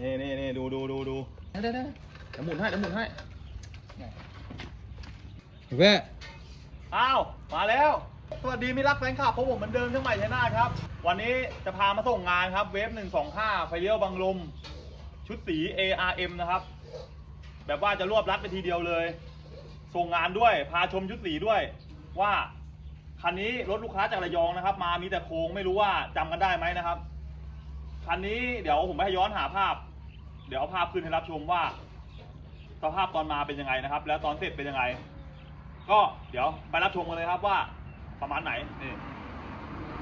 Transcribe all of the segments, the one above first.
นี่นี่นี่ดูดูดูดูได้ได้ได้เดี๋ยวหมุนให้เดี๋ยวหมุนให้แว่อ้าวมาแล้ว สวัสดีมิตรรักแฟนคลับพบผมเหมือนเดิมเชียงใหม่ชัยนาทครับ วันนี้จะพามาส่งงานครับ เวฟ125ไฟเลี้ยวบังลม ชุดสี ARM นะครับ แบบว่าจะรวบรัดไปทีเดียวเลย ส่งงานด้วย พาชมชุดสีด้วย ว่าคันนี้รถลูกค้าจากระยองนะครับ มามีแต่โครงไม่รู้ว่าจำกันได้ไหมนะครับคันนี้เดี๋ยวผมไปย้อนหาภาพ เดี๋ยวเอาภาพขึ้นให้รับชมว่า สภาพตอนมาเป็นยังไงนะครับ แล้วตอนเสร็จเป็นยังไง ก็เดี๋ยวไปรับชมกันเลยครับว่าประมาณไหนนี่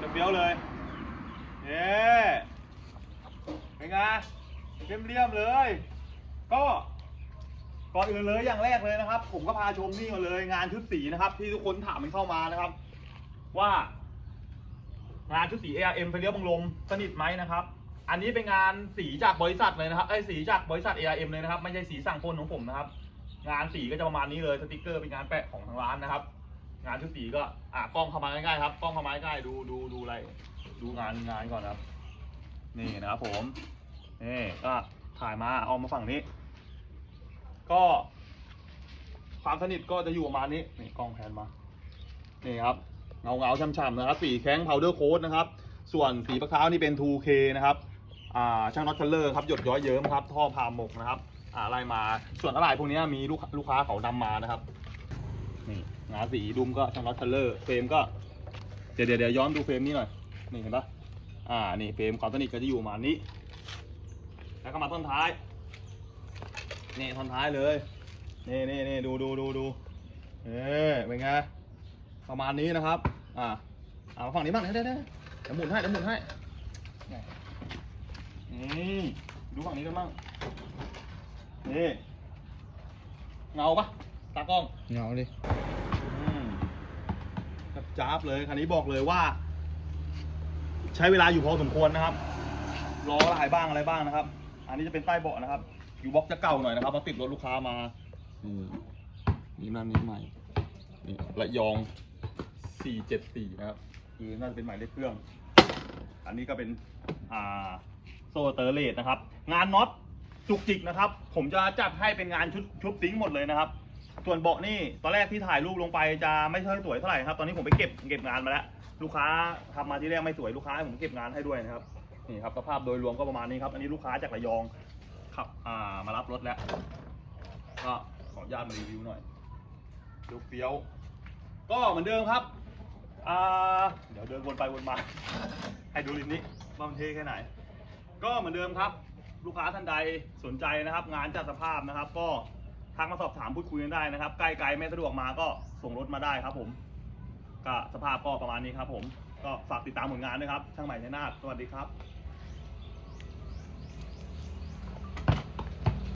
จะเฟี้ยวเลยเย้เป็นไงเรียมเรียมๆเลย ก็ก่อนอื่นเลยอย่างแรกเลยนะครับ ผมก็พาชมนี่มาเลย งานชุดสีนะครับ ที่ทุกคนถามมันเข้ามานะครับ ว่างานชุดสี ARM ไปเลี้ยวบังลมสนิทไหมนะครับ อันนี้เป็นงานสีจากบริษัทเลยนะครับไอ้สีจากบริษัท ARM เลยนะครับ ไม่ใช่สีสั่งพ่นของผมนะครับ งานสีก็จะประมาณนี้เลยสติกเกอร์เป็นงานแปะของทางร้านนะครับ งานชุดสีก็อะกล้องเข้ามาใกล้ๆครับกล้องเข้ามาใกล้ๆดูดูดูอะไรดูงานงานก่อนนะครับ นี่นะครับผมนี่ก็ถ่ายมาเอามาฝั่งนี้ ก็ความสนิทก็จะอยู่ประมาณนี้นี่กล้องแพนมานี่ครับเงาเงาช่ำๆนะครับสีแข้ง powder coat นะครับ ส่วนสีปะขาวนี่เป็น 2K นะครับ ช่างน็อตคัลเลอร์ครับหยดย้อยเยิ้มครับท่อพามหมกนะครับอ่าไล่มาส่วนอะไรพวกนี้มีลูกลูกค้าเขานำมานะครับนี่งาสีดุมก็ช่างน็อตคัลเลอร์เฟรมก็เดี๋ยวเดี๋ยวเดี๋ยวย้อนดูเฟรมนี้หน่อยนี่เห็นปะอ่านี่เฟรมความสนิทก็จะอยู่ประมาณนี้ แล้วก็มาท่อนท้ายนี่ท่อนท้ายเลยนี่นี่นี่ดูดูดูดูเอ๊เป็นไงประมาณนี้นะครับ อ่าเอาฝั่งนี้บ้างได้ได้ได้เดี๋ยวหมุนให้เดี๋ยวหมุนให้ นี่ดูฝั่งนี้กันบ้างนี่เงาปะตากล้องเงาดิอืมจับจ้าบเลยคันนี้บอกเลยว่า ใช้เวลาอยู่พอสมควรนะครับล้อลายบ้างอะไรบ้างนะครับ อันนี้จะเป็นใต้เบาะนะครับ อยู่บล็อกจะเก่าหน่อยนะครับมาติดรถลูกค้ามานี่นี่นั่นนี่ใหม่นี่ระยอง474นะครับ คือน่าจะเป็นหมายเลขเครื่อง อันนี้ก็เป็นอ่า โซเตอร์เลสนะครับ งานน็อตจุกจิกนะครับ ผมจะจัดให้เป็นงานชุดชุดซิงหมดเลยนะครับ ส่วนเบาะนี่ตอนแรกที่ถ่ายรูปลงไปจะไม่ค่อยสวยเท่าไหร่ครับ ตอนนี้ผมไปเก็บเก็บงานมาแล้ว ลูกค้าทำมาที่แรกไม่สวยลูกค้าให้ผมเก็บงานให้ด้วยนะครับ นี่ครับสภาพโดยรวมก็ประมาณนี้ครับ อันนี้ลูกค้าจากระยองขับอ่ามารับรถแล้ว ก็ขออนุญาตมารีวิวหน่อยดูเฟี้ยว ก็เหมือนเดิมครับอ่าเดี๋ยวเดินวนไปวนมา ให้ดูริมนี้ว่ามันเท่แค่ไหน ก็เหมือนเดิมครับ ลูกค้าท่านใดสนใจนะครับ งานจัดสภาพนะครับ ก็ทักมาสอบถามพูดคุยกันได้นะครับ ใกล้ไกลไม่สะดวกมาก็ส่งรถมาได้ครับผมก็สภาพก็ประมาณนี้ครับผมก็ฝากติดตามผลงานด้วยครับช่างใหม่ชัยนาทสวัสดีครับ